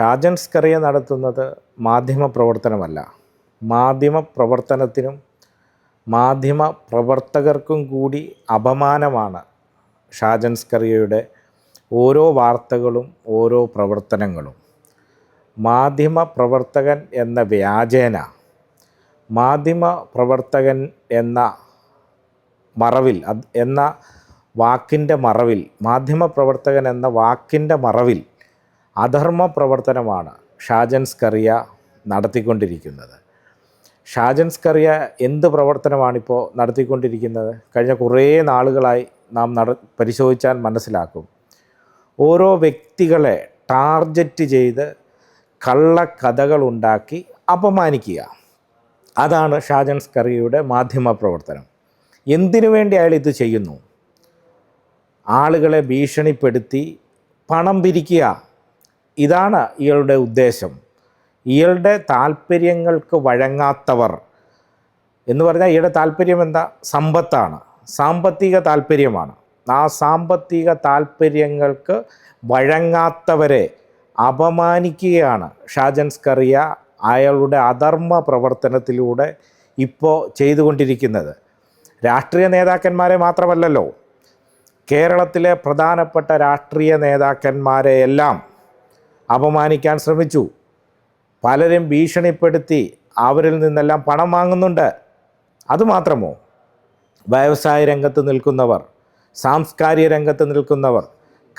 ഷാജൻ സ്കറിയ നടത്തുന്നത് മാധ്യമ പ്രവർത്തനമല്ല. മാധ്യമ പ്രവർത്തനത്തിനും മാധ്യമ പ്രവർത്തകർക്കും കൂടി അപമാനമാണ് ഷാജൻ സ്കറിയയുടെ ഓരോ വാർത്തകളും ഓരോ പ്രവർത്തനങ്ങളും. മാധ്യമ പ്രവർത്തകൻ എന്ന വ്യാജേന മാധ്യമ പ്രവർത്തകൻ എന്ന മറവിൽ എന്ന വാക്കിന്റെ മറവിൽ മാധ്യമ പ്രവർത്തകൻ എന്ന വാക്കിന്റെ മറവിൽ അധർമ്മ പ്രവർത്തനമാണ് ഷാജൻസ് കറിയ നടത്തിക്കൊണ്ടിരിക്കുന്നത്. ഷാജൻസ് കറിയ എന്ത് പ്രവർത്തനമാണിപ്പോൾ നടത്തിക്കൊണ്ടിരിക്കുന്നത്? കഴിഞ്ഞ കുറേ നാളുകളായി നാം നട പരിശോധിച്ചാൽ മനസ്സിലാക്കും. ഓരോ വ്യക്തികളെ ടാർജറ്റ് ചെയ്ത് കള്ളക്കഥകൾ ഉണ്ടാക്കി അപമാനിക്കുക. അതാണ് ഷാജൻസ് സ്കറിയയുടെ മാധ്യമ പ്രവർത്തനം എന്തിനു വേണ്ടി അയാൾ ഇത് ചെയ്യുന്നു? ആളുകളെ ഭീഷണിപ്പെടുത്തി പണം പിരിക്കുക. ഇതാണ് ഇയാളുടെ ഉദ്ദേശം. ഇയാളുടെ താല്പര്യങ്ങൾക്ക് വഴങ്ങാത്തവർ എന്ന് പറഞ്ഞാൽ ഇയാളുടെ താല്പര്യം എന്താ? സമ്പത്താണ്. സാമ്പത്തിക താല്പര്യമാണ്. ആ സാമ്പത്തിക താല്പര്യങ്ങൾക്ക് വഴങ്ങാത്തവരെ അപമാനിക്കുകയാണ് ഷാജൻ സ്കറിയ അയാളുടെ അധർമ്മ പ്രവർത്തനത്തിലൂടെ ഇപ്പോൾ ചെയ്തുകൊണ്ടിരിക്കുന്നത്. രാഷ്ട്രീയ നേതാക്കന്മാരെ മാത്രമല്ലല്ലോ കേരളത്തിലെ പ്രധാനപ്പെട്ട രാഷ്ട്രീയ നേതാക്കന്മാരെയെല്ലാം അപമാനിക്കാൻ ശ്രമിച്ചു. പലരും ഭീഷണിപ്പെടുത്തി അവരിൽ നിന്നെല്ലാം പണം വാങ്ങുന്നുണ്ട്. അതുമാത്രമോ? വ്യവസായ രംഗത്ത് നിൽക്കുന്നവർ സാംസ്കാരിക രംഗത്ത് നിൽക്കുന്നവർ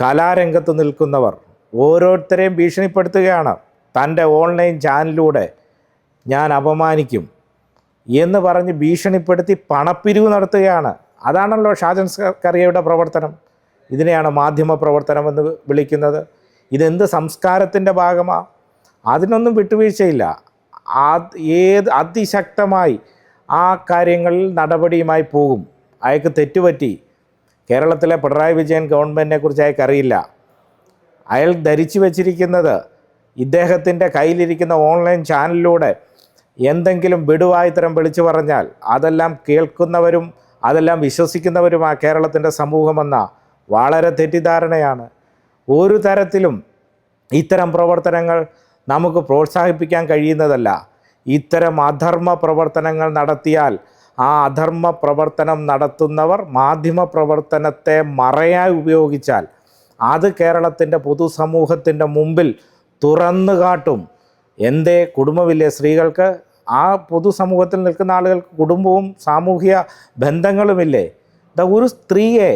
കലാരംഗത്ത് നിൽക്കുന്നവർ ഓരോരുത്തരെയും ഭീഷണിപ്പെടുത്തുകയാണ്. തന്റെ ഓൺലൈൻ ചാനലിലൂടെ ഞാൻ അപമാനിക്കും എന്ന് പറഞ്ഞ് ഭീഷണിപ്പെടുത്തി പണപ്പിരിവ് നടത്തുകയാണ്. അതാണല്ലോ ഷാജൻ കറിയയുടെ പ്രവർത്തനം. ഇതിനെയാണ് മാധ്യമ പ്രവർത്തനം എന്ന് വിളിക്കുന്നത്. ഇതെന്ത് സംസ്കാരത്തിന്റെ ഭാഗമാണ് അതിനൊന്നും വിട്ടുവീഴ്ചയില്ല. ഏത് അതിശക്തമായി ആ കാര്യങ്ങളിൽ നടപടിയുമായി പോകും. അയാൾക്ക് തെറ്റുപറ്റി. കേരളത്തിലെ പിണറായി വിജയൻ ഗവൺമെന്റിനെ കുറിച്ച് അയാൾക്ക് അറിയില്ല. അയാൾ ധരിച്ചു വച്ചിരിക്കുന്നത് ഇദ്ദേഹത്തിന്റെ കയ്യിലിരിക്കുന്ന ഓൺലൈൻ ചാനലിലൂടെ എന്തെങ്കിലും വിടുവായിത്തരം വിളിച്ചു പറഞ്ഞാൽ അതെല്ലാം കേൾക്കുന്നവരും അതെല്ലാം വിശ്വസിക്കുന്നവരും ആ കേരളത്തിന്റെ സമൂഹമെന്ന. വളരെ തെറ്റിദ്ധാരണയാണ്. ഒരു തരത്തിലും ഇത്തരം പ്രവർത്തനങ്ങൾ നമുക്ക് പ്രോത്സാഹിപ്പിക്കാൻ കഴിയുന്നതല്ല. ഇത്തരം അധർമ്മ പ്രവർത്തനങ്ങൾ നടത്തിയാൽ ആ അധർമ്മ പ്രവർത്തനം നടത്തുന്നവർ മാധ്യമ പ്രവർത്തനത്തെ മറയായി ഉപയോഗിച്ചാൽ അത് കേരളത്തിന്റെ പൊതുസമൂഹത്തിന്റെ മുമ്പിൽ തുറന്നു കാട്ടും. എന്റെ കുടുംബമില്ലേ സ്ത്രീകൾക്ക്? ആ പൊതുസമൂഹത്തിൽ നിൽക്കുന്ന ആളുകൾക്ക് കുടുംബവും സാമൂഹിക ബന്ധങ്ങളുമില്ലേ? ഒരു സ്ത്രീയെ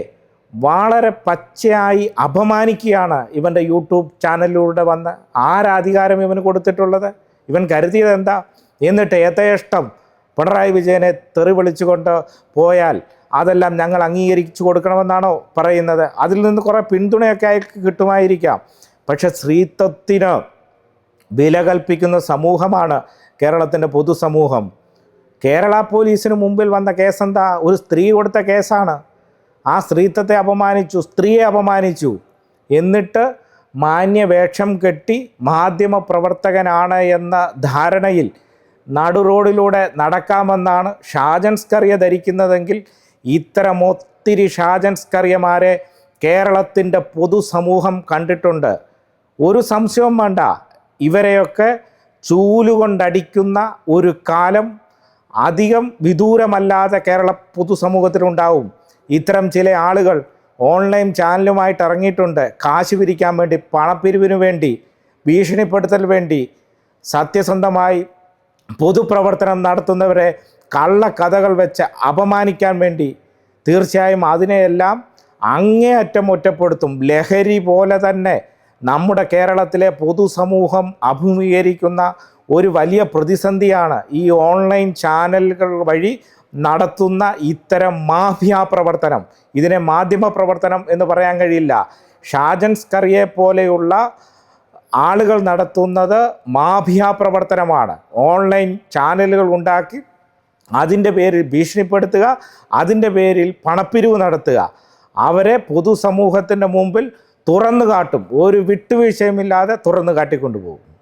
വളരെ പച്ചയായി അപമാനിക്കുകയാണ് ഇവന്റെ യൂട്യൂബ് ചാനലിലൂടെ വന്ന് ആരാധികാരം ഇവന് കൊടുത്തിട്ടുള്ളത്. ഇവൻ കരുതിയത് എന്താ? എന്നിട്ട് യഥേഷ്ടം പിണറായി വിജയനെ തെറി വിളിച്ചുകൊണ്ട് പോയാൽ അതെല്ലാം ഞങ്ങൾ അംഗീകരിച്ചു കൊടുക്കണമെന്നാണോ പറയുന്നത്? അതിൽ നിന്ന് കുറേ പിന്തുണയൊക്കെ അയാൾക്ക് കിട്ടുമായിരിക്കാം. പക്ഷെ സ്ത്രീത്വത്തിന് വില കൽപ്പിക്കുന്ന സമൂഹമാണ് കേരളത്തിന്റെ പൊതുസമൂഹം. കേരള പോലീസിന് മുമ്പിൽ വന്ന കേസ് എന്താ? ഒരു സ്ത്രീ കൊടുത്ത കേസാണ്. ആ സ്ത്രീത്വത്തെ അപമാനിച്ചു സ്ത്രീയെ അപമാനിച്ചു. എന്നിട്ട് മാന്യവേഷം കെട്ടി മാധ്യമ പ്രവർത്തകനാണ് എന്ന ധാരണയിൽ നടു റോഡിലൂടെ നടക്കാമെന്നാണ് ഷാജൻസ്കറിയ ധരിക്കുന്നതെങ്കിൽ ഇത്തരം ഒത്തിരി ഷാജൻസ്കറിയമാരെ കേരളത്തിന്റെ പൊതുസമൂഹം കണ്ടിട്ടുണ്ട്. ഒരു സംശയവും വേണ്ട. ഇവരെയൊക്കെ ചൂലുകൊണ്ടടിക്കുന്ന ഒരു കാലം അധികം വിദൂരമല്ലാതെ കേരള പൊതുസമൂഹത്തിലുണ്ടാവും. ഇത്തരം ചില ആളുകൾ ഓൺലൈൻ ചാനലുമായിട്ട് ഇറങ്ങിയിട്ടുണ്ട്. കാശ് പിരിക്കാൻ വേണ്ടി പണപ്പിരിവിന് വേണ്ടി ഭീഷണിപ്പെടുത്തൽ വേണ്ടി സത്യസന്ധമായി പൊതുപ്രവർത്തനം നടത്തുന്നവരെ കള്ളക്കഥകൾ വെച്ച് അപമാനിക്കാൻ വേണ്ടി തീർച്ചയായും അതിനെയെല്ലാം അങ്ങേയറ്റം ഒറ്റപ്പെടുത്തും. ലഹരി പോലെ തന്നെ നമ്മുടെ കേരളത്തിലെ പൊതുസമൂഹം അഭിമുഖീകരിക്കുന്ന ഒരു വലിയ പ്രതിസന്ധിയാണ് ഈ ഓൺലൈൻ ചാനലുകൾ വഴി നടത്തുന്ന ഇത്തരം മാഫിയ പ്രവർത്തനം. ഇതിനെ മാധ്യമ പ്രവർത്തനം എന്ന് പറയാൻ കഴിയില്ല. ഷാജൻ സ്കറിയെ പോലെയുള്ള ആളുകൾ നടത്തുന്നത് മാഫിയ പ്രവർത്തനമാണ്. ഓൺലൈൻ ചാനലുകൾ ഉണ്ടാക്കി അതിന്റെ പേരിൽ ഭീഷണിപ്പെടുത്തുക അതിന്റെ പേരിൽ പണപ്പിരിവ് നടത്തുക. അവരെ പൊതുസമൂഹത്തിന്റെ മുമ്പിൽ തുറന്നു കാട്ടും ഒരു വിട്ടുവീഴ്ചയുമില്ലാതെ തുറന്നു കാട്ടിക്കൊണ്ടുപോകും